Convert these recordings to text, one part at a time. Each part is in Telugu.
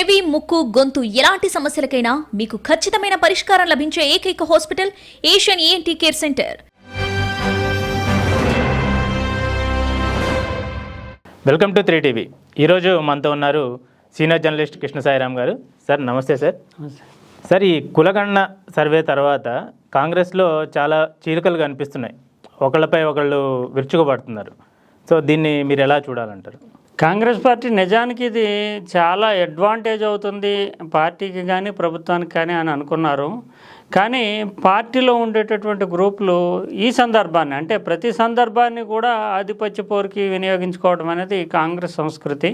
చెవి ముక్కు గొంతు ఎలాంటి సమస్యలకైనా మీకు ఖచ్చితమైన పరిష్కారం లభించే ఏకైక hospital Asian ENT care centre. Welcome to three TV. ఈరోజు మనతో ఉన్నారు సీనియర్ జర్నలిస్ట్ కృష్ణ సాయిరామ్ గారు. సార్ నమస్తే సార్. సార్ ఈ కులగణన సర్వే తర్వాత కాంగ్రెస్లో చాలా చీలికలు కనిపిస్తున్నాయి. ఒకళ్ళపై ఒకళ్ళు విరుచుకుపడుతున్నారు. సో దీన్ని మీరు ఎలా చూడాలంటారు? కాంగ్రెస్ పార్టీ నిజానికి ఇది చాలా అడ్వాంటేజ్ అవుతుంది పార్టీకి కానీ ప్రభుత్వానికి కానీ అని అనుకున్నారు. కానీ పార్టీలో ఉండేటటువంటి గ్రూపులు ఈ సందర్భాన్ని అంటే ప్రతి సందర్భాన్ని కూడా ఆధిపత్య పోరుకి వినియోగించుకోవడం అనేది కాంగ్రెస్ సంస్కృతి.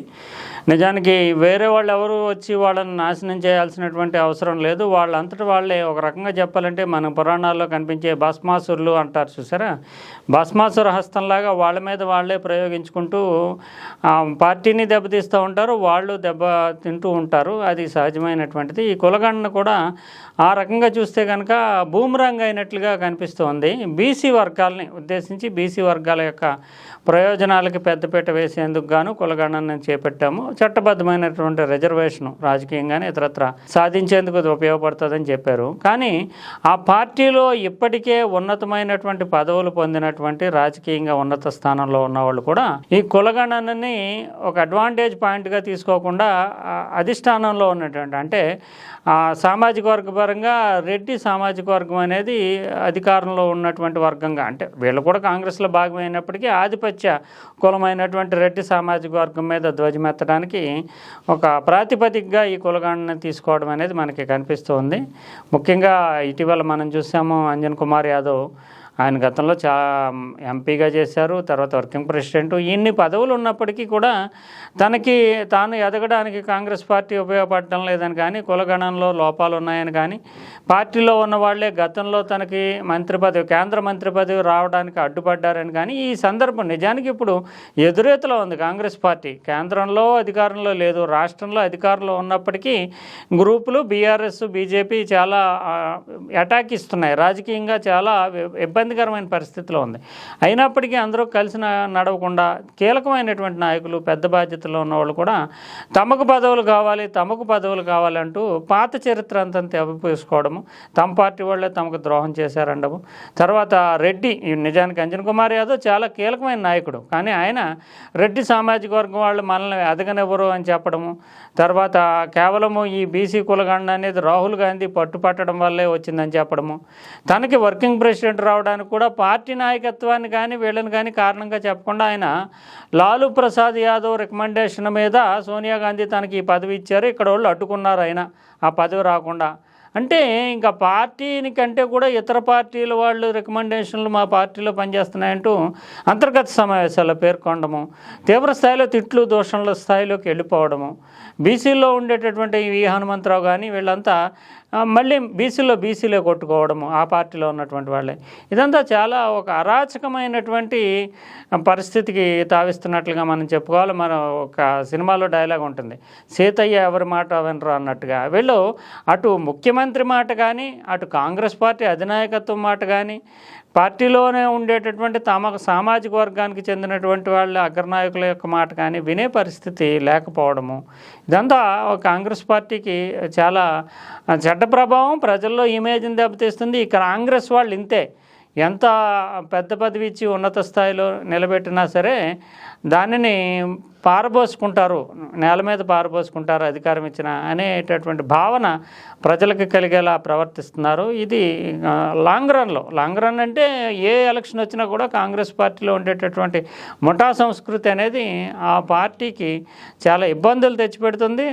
నిజానికి వేరే వాళ్ళు ఎవరు వచ్చి వాళ్ళని నాశనం చేయాల్సినటువంటి అవసరం లేదు. వాళ్ళంతటి వాళ్ళే ఒక రకంగా చెప్పాలంటే మన పురాణాల్లో కనిపించే భస్మాసురులు అంటారు చూసారా? భస్మాసుర హస్తంలాగా వాళ్ళ మీద వాళ్ళే ప్రయోగించుకుంటూ పార్టీని దెబ్బతీస్తూ ఉంటారు వాళ్ళు దెబ్బ తింటూ ఉంటారు. అది సహజమైనటువంటిది. ఈ కులగణన కూడా ఆ రకంగా చూస్తే కనుక బూమరాంగ్ అయినట్లుగా కనిపిస్తోంది. బీసీ వర్గాలని ఉద్దేశించి బీసీ వర్గాల యొక్క ప్రయోజనాలకి పెద్దపీట వేసేందుకు గాను కులగణన చేపట్టాము. చట్టబద్ధమైనటువంటి రిజర్వేషన్ రాజకీయంగానే ఇతరత్ర సాధించేందుకు ఇది ఉపయోగపడుతుందని చెప్పారు. కానీ ఆ పార్టీలో ఇప్పటికే ఉన్నతమైనటువంటి పదవులు పొందినటువంటి రాజకీయంగా ఉన్నత స్థానంలో ఉన్న వాళ్ళు కూడా ఈ కులగణనని ఒక అడ్వాంటేజ్ పాయింట్గా తీసుకోకుండా అధిష్టానంలో ఉన్నటువంటి అంటే సామాజిక వర్గ పరంగా రెడ్డి సామాజిక వర్గం అనేది అధికారంలో ఉన్నటువంటి వర్గంగా అంటే వీళ్ళు కూడా కాంగ్రెస్లో భాగమైనప్పటికీ ఆధిపత్య కులమైనటువంటి రెడ్డి సామాజిక వర్గం మీద ధ్వజమెత్తడానికి ఒక ప్రాతిపదికగా ఈ కులగాండని తీసుకోవడం అనేది మనకి కనిపిస్తుంది ముఖ్యంగా ఇటీవల మనం చూసాము అంజన్ కుమార్ యాదవ్ ఆయన గతంలో చా ఎంపీగా చేశారు తర్వాత వర్కింగ్ ప్రెసిడెంట్. ఇన్ని పదవులు ఉన్నప్పటికీ కూడా తనకి తాను ఎదగడానికి కాంగ్రెస్ పార్టీ ఉపయోగపడటం లేదని కానీ కులగణంలో లోపాలు ఉన్నాయని కానీ పార్టీలో ఉన్న వాళ్ళే గతంలో తనకి మంత్రి పదవి కేంద్ర మంత్రి పదవి రావడానికి అడ్డుపడ్డారని కానీ ఈ సందర్భం నిజానికి ఇప్పుడు ఎదురేతలో ఉంది. కాంగ్రెస్ పార్టీ కేంద్రంలో అధికారంలో లేదు రాష్ట్రంలో అధికారంలో ఉన్నప్పటికీ గ్రూపులు బీఆర్ఎస్ బీజేపీ చాలా అటాక్ ఇస్తున్నాయి. రాజకీయంగా చాలా ఇబ్బంది ఇబ్బందికరమైన పరిస్థితిలో ఉంది. అయినప్పటికీ అందరూ కలిసి నడవకుండా కీలకమైనటువంటి నాయకులు పెద్ద బాధ్యతలో ఉన్న వాళ్ళు కూడా తమకు పదవులు కావాలి తమకు పదవులు కావాలంటూ పాత చరిత్ర అంతా తెప్పిపోసుకోవడము తమ పార్టీ వాళ్ళే తమకు ద్రోహం చేశారండము. తర్వాత రెడ్డి ఈ నిజానికి అంజన్ కుమార్ యాదవ్ చాలా కీలకమైన నాయకుడు. కానీ ఆయన రెడ్డి సామాజిక వర్గం వాళ్ళు మనల్ని ఎదగనివ్వరు అని చెప్పడము. తర్వాత కేవలము ఈ బీసీ కులగండ అనేది రాహుల్ గాంధీ పట్టుపట్టడం వల్లే వచ్చిందని చెప్పడము. తనకి వర్కింగ్ ప్రెసిడెంట్ రావడానికి కూడా పార్టీ నాయకత్వాన్ని కానీ వీళ్ళని కానీ కారణంగా చెప్పకుండా ఆయన లాలూ ప్రసాద్ యాదవ్ రికమెండేషన్ మీద సోనియా గాంధీ తనకి ఈ పదవి ఇచ్చారు. ఇక్కడ వాళ్ళు అడ్డుకున్నారు ఆయన. ఆ పదవి రాకుండా. అంటే ఇంకా పార్టీని కంటే కూడా ఇతర పార్టీల వాళ్ళు రికమెండేషన్లు మా పార్టీలో పనిచేస్తున్నాయంటూ అంతర్గత సమావేశాల్లో పేర్కొనడము తీవ్ర స్థాయిలో తిట్లు దోషణల స్థాయిలోకి వెళ్ళిపోవడము బీసీలో ఉండేటటువంటి వి హనుమంతరావు కానీ వీళ్ళంతా మళ్ళీ బీసీలో బీసీలో కొట్టుకోవడము ఆ పార్టీలో ఉన్నటువంటి వాళ్ళే. ఇదంతా చాలా ఒక అరాచకమైనటువంటి పరిస్థితికి తావిస్తున్నట్లుగా మనం చెప్పుకోవాలి. మన ఒక సినిమాలో డైలాగ్ ఉంటుంది సీతయ్య ఎవరి మాట వినరు అన్నట్టుగా. వీళ్ళు అటు ముఖ్యమైన ముఖ్యమంత్రి మాట కానీ అటు కాంగ్రెస్ పార్టీ అధినాయకత్వం మాట కానీ పార్టీలోనే ఉండేటటువంటి తమ సామాజిక వర్గానికి చెందినటువంటి వాళ్ళ అగ్రనాయకుల యొక్క మాట కానీ వినే పరిస్థితి లేకపోవడము. ఇదంతా కాంగ్రెస్ పార్టీకి చాలా చెడ్డ ప్రభావం. ప్రజల్లో ఇమేజ్ని దెబ్బతీస్తుంది. ఈ కాంగ్రెస్ వాళ్ళు ఇంతే. ఎంత పెద్ద పదవి ఇచ్చి ఉన్నత స్థాయిలో నిలబెట్టినా సరే దానిని పారబోసుకుంటారు నేల మీద పారబోసుకుంటారు అధికారం ఇచ్చిన అనేటటువంటి భావన ప్రజలకు కలిగేలా ప్రవర్తిస్తున్నారు. ఇది లాంగ్ రన్లో. లాంగ్ రన్ అంటే ఏ ఎలక్షన్ వచ్చినా కూడా కాంగ్రెస్ పార్టీలో ఉండేటటువంటి ముఠా సంస్కృతి అనేది ఆ పార్టీకి చాలా ఇబ్బందులు తెచ్చిపెడుతుంది.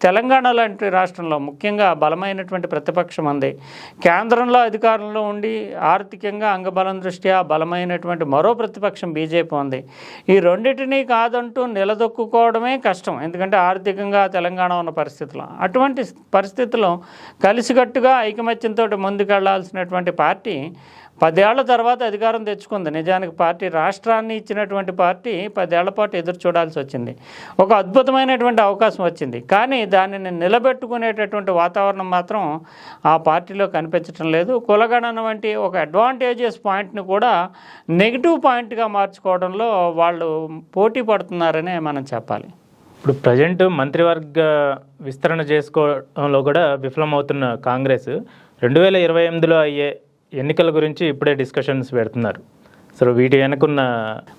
తెలంగాణ లాంటి రాష్ట్రంలో ముఖ్యంగా బలమైనటువంటి ప్రతిపక్షం ఉంది కేంద్రంలో అధికారంలో ఉండి ఆర్థికంగా అంగబలం దృష్ట్యా బలమైనటువంటి మరో ప్రతిపక్షం బీజేపీ ఉంది ఈ రెండింటినీ కాదంటూ నిలదొక్కుకోవడమే కష్టం. ఎందుకంటే ఆర్థికంగా తెలంగాణ ఉన్న పరిస్థితుల్లో అటువంటి పరిస్థితుల్లో కలిసికట్టుగా ఐకమత్యంతో ముందుకెళ్ళాల్సినటువంటి పార్టీ పదేళ్ళ తర్వాత అధికారం తెచ్చుకుంది. నిజానికి పార్టీ రాష్ట్రాన్ని ఇచ్చినటువంటి పార్టీ పదేళ్ళ పాటు ఎదురు చూడాల్సి వచ్చింది. ఒక అద్భుతమైనటువంటి అవకాశం వచ్చింది. కానీ దానిని నిలబెట్టుకునేటటువంటి వాతావరణం మాత్రం ఆ పార్టీలో కనిపించడం లేదు. కులగణన వంటి ఒక అడ్వాంటేజెస్ పాయింట్ని కూడా నెగిటివ్ పాయింట్గా మార్చుకోవడంలో వాళ్ళు పోటీ పడుతున్నారనే మనం చెప్పాలి. ఇప్పుడు ప్రజెంట్ మంత్రివర్గ విస్తరణ చేసుకోవడంలో కూడా విఫలమవుతున్న కాంగ్రెస్ రెండు వేల ఇరవై ఎనిమిదిలో అయ్యే ఎన్నికల గురించి ఇప్పుడే డిస్కషన్స్ పెడుతున్నారు. సో వీటి వెనుకున్న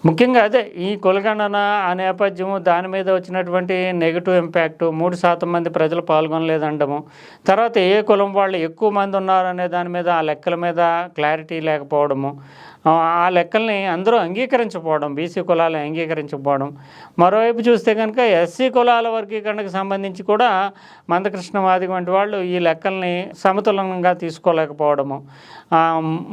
ముఖ్యంగా అదే ఈ కులగణన ఆ నేపథ్యము దాని మీద వచ్చినటువంటి నెగిటివ్ ఇంపాక్ట్ మూడు శాతం మంది ప్రజలు పాల్గొనలేదండము. తర్వాత ఏ కులం వాళ్ళు ఎక్కువ మంది ఉన్నారు అనే దాని మీద ఆ లెక్కల మీద క్లారిటీ లేకపోవడము. ఆ లెక్కల్ని అందరూ అంగీకరించకపోవడం బీసీ కులాలు అంగీకరించకపోవడం. మరోవైపు చూస్తే కనుక ఎస్సీ కులాల వర్గీకరణకు సంబంధించి కూడా మందకృష్ణవాది వంటి వాళ్ళు ఈ లెక్కల్ని సమతులనంగా తీసుకోలేకపోవడము.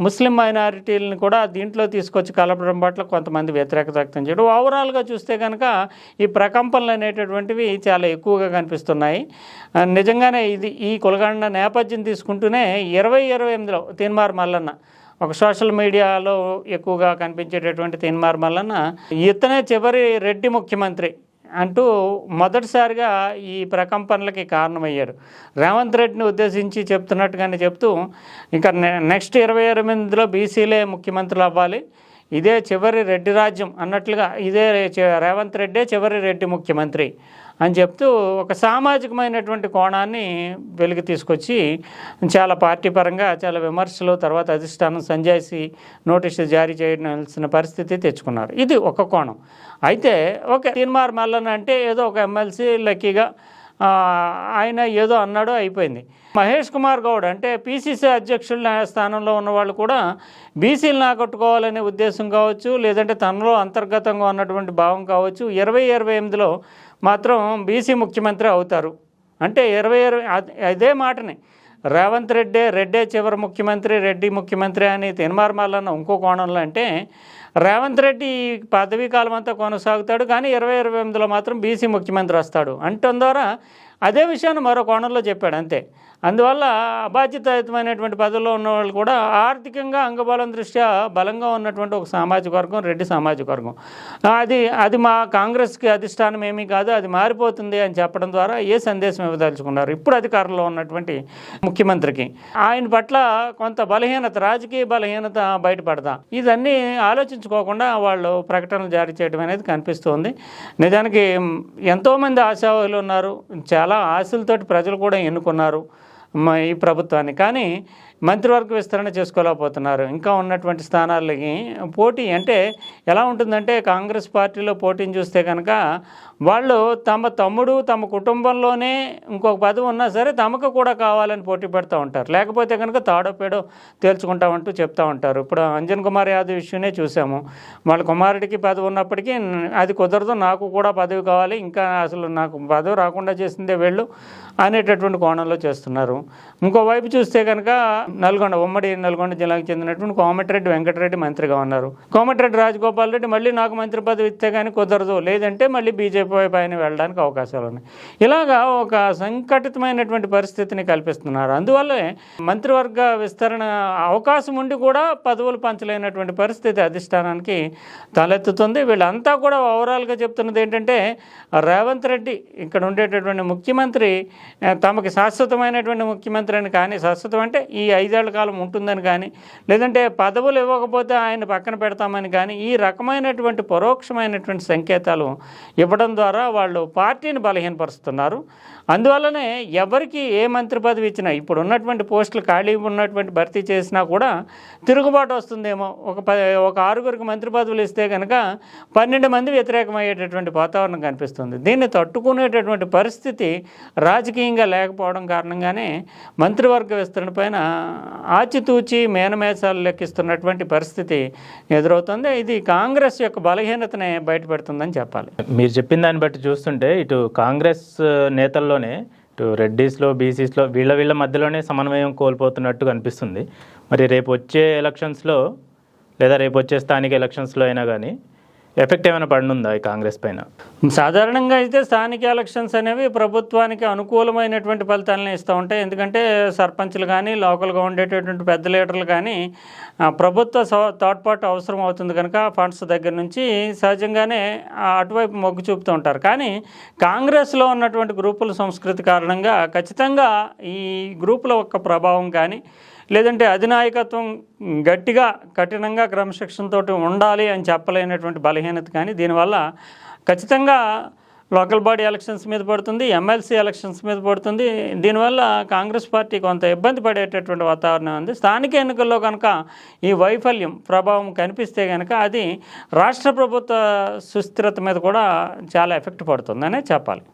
ముస్లిం మైనారిటీలను కూడా దీంట్లో తీసుకొచ్చి కలపడం పట్ల కొంతమంది వ్యతిరేకత వ్యక్తం చేయడం. ఓవరాల్గా చూస్తే కనుక ఈ ప్రకంపనలు అనేటటువంటివి చాలా ఎక్కువగా కనిపిస్తున్నాయి. నిజంగానే ఇది ఈ కులగండ నేపథ్యం తీసుకుంటూనే ఇరవై ఇరవై ఎనిమిదిలో తీన్మార్ మల్లన్న ఒక సోషల్ మీడియాలో ఎక్కువగా కనిపించేటటువంటి తీన్మార్ మల్లన్న ఇతనే చివరి రెడ్డి ముఖ్యమంత్రి అంటూ మొదటిసారిగా ఈ ప్రకంపనలకి కారణమయ్యారు. రేవంత్ రెడ్డిని ఉద్దేశించి చెప్తున్నట్టుగానే చెప్తూ ఇంకా నె- నెక్స్ట్ ఇరవై ఎనిమిదిలో బీసీలే ముఖ్యమంత్రులు అవ్వాలి. ఇదే చివరి రెడ్డి రాజ్యం అన్నట్లుగా ఇదే రేవంత్ రెడ్డే చివరి రెడ్డి ముఖ్యమంత్రి. అని చెప్తూ ఒక సామాజికమైనటువంటి కోణాన్ని వెలికి తీసుకొచ్చి చాలా పార్టీ పరంగా చాలా విమర్శలు తర్వాత అధిష్టానం సంజాయిసి నోటీసులు జారీ చేయాల్సిన పరిస్థితి తెచ్చుకున్నారు. ఇది ఒక కోణం. అయితే ఓకే తీన్మార్ మల్లన్ అంటే ఏదో ఒక ఎమ్మెల్సీ లక్కీగా ఆయన ఏదో అన్నాడు అయిపోయింది. మహేష్ కుమార్ గౌడ్ అంటే పీసీసీ అధ్యక్షుల స్థానంలో ఉన్న వాళ్ళు కూడా బీసీలు నాకొట్టుకోవాలనే ఉద్దేశం కావచ్చు లేదంటే తనలో అంతర్గతంగా ఉన్నటువంటి భావం కావచ్చు ఇరవై ఇరవై ఎనిమిదిలో మాత్రం బీసీ ముఖ్యమంత్రి అవుతారు. అంటే ఇరవై ఇరవై అదే మాటని. రేవంత్ రెడ్డే రెడ్డే చివరి ముఖ్యమంత్రి రెడ్డి ముఖ్యమంత్రి అని తినమార్మాలన్న ఇంకో కోణంలో అంటే రేవంత్ రెడ్డి ఈ పదవీ కాలం అంతా కొనసాగుతాడు కానీ ఇరవై ఇరవై ఎనిమిదిలో మాత్రం బీసీ ముఖ్యమంత్రి వస్తాడు. అంటం ద్వారా అదే విషయాన్ని మరో కోణంలో చెప్పాడు అంతే. అందువల్ల అబాధ్యతాయుతమైనటువంటి పదవిలో ఉన్న వాళ్ళు కూడా ఆర్థికంగా అంగబలం దృష్ట్యా బలంగా ఉన్నటువంటి ఒక సామాజిక వర్గం రెడ్డి సామాజిక వర్గం. అది అది మా కాంగ్రెస్కి అధిష్టానం ఏమీ కాదు అది మారిపోతుంది అని చెప్పడం ద్వారా ఏ సందేశం ఇవ్వదలుచుకున్నారు? ఇప్పుడు అధికారంలో ఉన్నటువంటి ముఖ్యమంత్రికి. ఆయన పట్ల కొంత బలహీనత రాజకీయ బలహీనత బయటపడదా ఇదన్నీ ఆలోచించుకోకుండా వాళ్ళు ప్రకటనలు జారీ చేయడం అనేది కనిపిస్తుంది. నిజానికి ఎంతోమంది ఆశావాహులు ఉన్నారు. చాలా ఆశలతోటి ప్రజలు కూడా ఎన్నుకున్నారు. ఈ ప్రభుత్వాన్ని. కానీ మంత్రివర్గ విస్తరణ చేసుకోలేకపోతున్నారు. ఇంకా ఉన్నటువంటి స్థానాలకి పోటీ అంటే ఎలా ఉంటుందంటే కాంగ్రెస్ పార్టీలో పోటీని చూస్తే కనుక వాళ్ళు తమ తమ్ముడు తమ కుటుంబంలోనే ఇంకొక పదవి ఉన్నా సరే తమకు కూడా కావాలని పోటీ పెడతా ఉంటారు. లేకపోతే కనుక తాడో పేడో తేల్చుకుంటామంటూ చెప్తా ఉంటారు. ఇప్పుడు అంజన్ కుమార్ యాదవ్ ఇష్యూనే చూసాము. వాళ్ళ కుమారుడికి పదవి ఉన్నప్పటికీ అది కుదరదు నాకు కూడా పదవి కావాలి ఇంకా అసలు నాకు పదవి రాకుండా చేసిందే వెళ్ళు అనేటటువంటి కోణంలో చేస్తున్నారు. ఇంకోవైపు చూస్తే కనుక నల్గొండ ఉమ్మడి నల్గొండ జిల్లాకు చెందినటువంటి కోమటిరెడ్డి వెంకటరెడ్డి మంత్రిగా ఉన్నారు. కోమటిరెడ్డి రాజగోపాల్ రెడ్డి మళ్ళీ నాకు మంత్రి పదవి ఇస్తే కానీ కుదరదు. లేదంటే మళ్ళీ బీజేపీ వైపు పైన వెళ్ళడానికి అవకాశాలు ఉన్నాయి. ఇలాగా ఒక సంకటితమైనటువంటి పరిస్థితిని కల్పిస్తున్నారు. అందువల్లే మంత్రివర్గ విస్తరణ అవకాశం ఉండి కూడా పదవులు పంచలేనటువంటి పరిస్థితి అధిష్టానానికి తలెత్తుతుంది. వీళ్ళంతా కూడా ఓవరాల్గా చెప్తున్నది ఏంటంటే రేవంత్ రెడ్డి ఇక్కడ ఉండేటటువంటి ముఖ్యమంత్రి తమకి శాశ్వతమైనటువంటి ముఖ్యమంత్రి అని కానీ శాశ్వతం అంటే ఈ ఐదేళ్ళ కాలం ఉంటుందని కానీ లేదంటే పదవులు ఇవ్వకపోతే ఆయన పక్కన పెడతామని కానీ ఈ రకమైనటువంటి పరోక్షమైనటువంటి సంకేతాలు ఇవ్వడం ద్వారా వాళ్ళు పార్టీని బలహీనపరుస్తున్నారు. అందువల్లనే ఎవరికి ఏ మంత్రి పదవి ఇచ్చినా ఇప్పుడు ఉన్నటువంటి పోస్టులు ఖాళీ ఉన్నటువంటి భర్తీ చేసినా కూడా తిరుగుబాటు వస్తుందేమో. ఒక ప ఒక ఆరుగురికి మంత్రి పదవులు ఇస్తే కనుక పన్నెండు మంది వ్యతిరేకమయ్యేటటువంటి వాతావరణం కనిపిస్తుంది. దీన్ని తట్టుకునేటటువంటి పరిస్థితి రాజకీయంగా లేకపోవడం కారణంగానే మంత్రివర్గ విస్తరణ పైన ఆచితూచి మేనమేసాలు లెక్కిస్తున్నటువంటి పరిస్థితి ఎదురవుతుంది. ఇది కాంగ్రెస్ యొక్క బలహీనతనే బయటపెడుతుందని చెప్పాలి. మీరు చెప్పిన దాన్ని బట్టి చూస్తుంటే ఇటు కాంగ్రెస్ నేతల్లోనే ఇటు రెడ్డీస్లో బీసీస్లో వీళ్ళ వీళ్ళ మధ్యలోనే సమన్వయం కోల్పోతున్నట్టు కనిపిస్తుంది. మరి రేపు వచ్చే ఎలక్షన్స్లో లేదా రేపు వచ్చే స్థానిక ఎలక్షన్స్లో అయినా కానీ ఎఫెక్ట్ ఏమైనా పడనుందా ఈ కాంగ్రెస్ పైన? సాధారణంగా అయితే స్థానిక ఎలక్షన్స్ అనేవి ప్రభుత్వానికి అనుకూలమైనటువంటి ఫలితాలను ఇస్తూ ఉంటాయి. ఎందుకంటే సర్పంచ్లు కానీ లోకల్గా ఉండేటటువంటి పెద్ద లీడర్లు కానీ ఆ, ప్రభుత్వ స- తోడ్పాటు అవసరం అవుతుంది కనుక ఫండ్స్ దగ్గర నుంచి సహజంగానే అటువైపు మొగ్గు చూపుతూ ఉంటారు. కానీ కాంగ్రెస్లో ఉన్నటువంటి గ్రూపుల సంస్కృతి కారణంగా ఖచ్చితంగా ఈ గ్రూపుల యొక్క ప్రభావం కానీ లేదంటే అధినాయకత్వం గట్టిగా కఠినంగా క్రమశిక్షణతో ఉండాలి అని చెప్పలేనటువంటి బలహీనత కానీ దీనివల్ల ఖచ్చితంగా లోకల్ బాడీ ఎలక్షన్స్ మీద పడుతుంది ఎమ్మెల్సీ ఎలక్షన్స్ మీద పడుతుంది. దీనివల్ల కాంగ్రెస్ పార్టీ కొంత ఇబ్బంది పడేటటువంటి వాతావరణం ఉంది. స్థానిక ఎన్నికల్లో కనుక ఈ వైఫల్యం ప్రభావం కనిపిస్తే కనుక అది రాష్ట్ర ప్రభుత్వ సుస్థిరత మీద కూడా చాలా ఎఫెక్ట్ పడుతుందనే చెప్పాలి.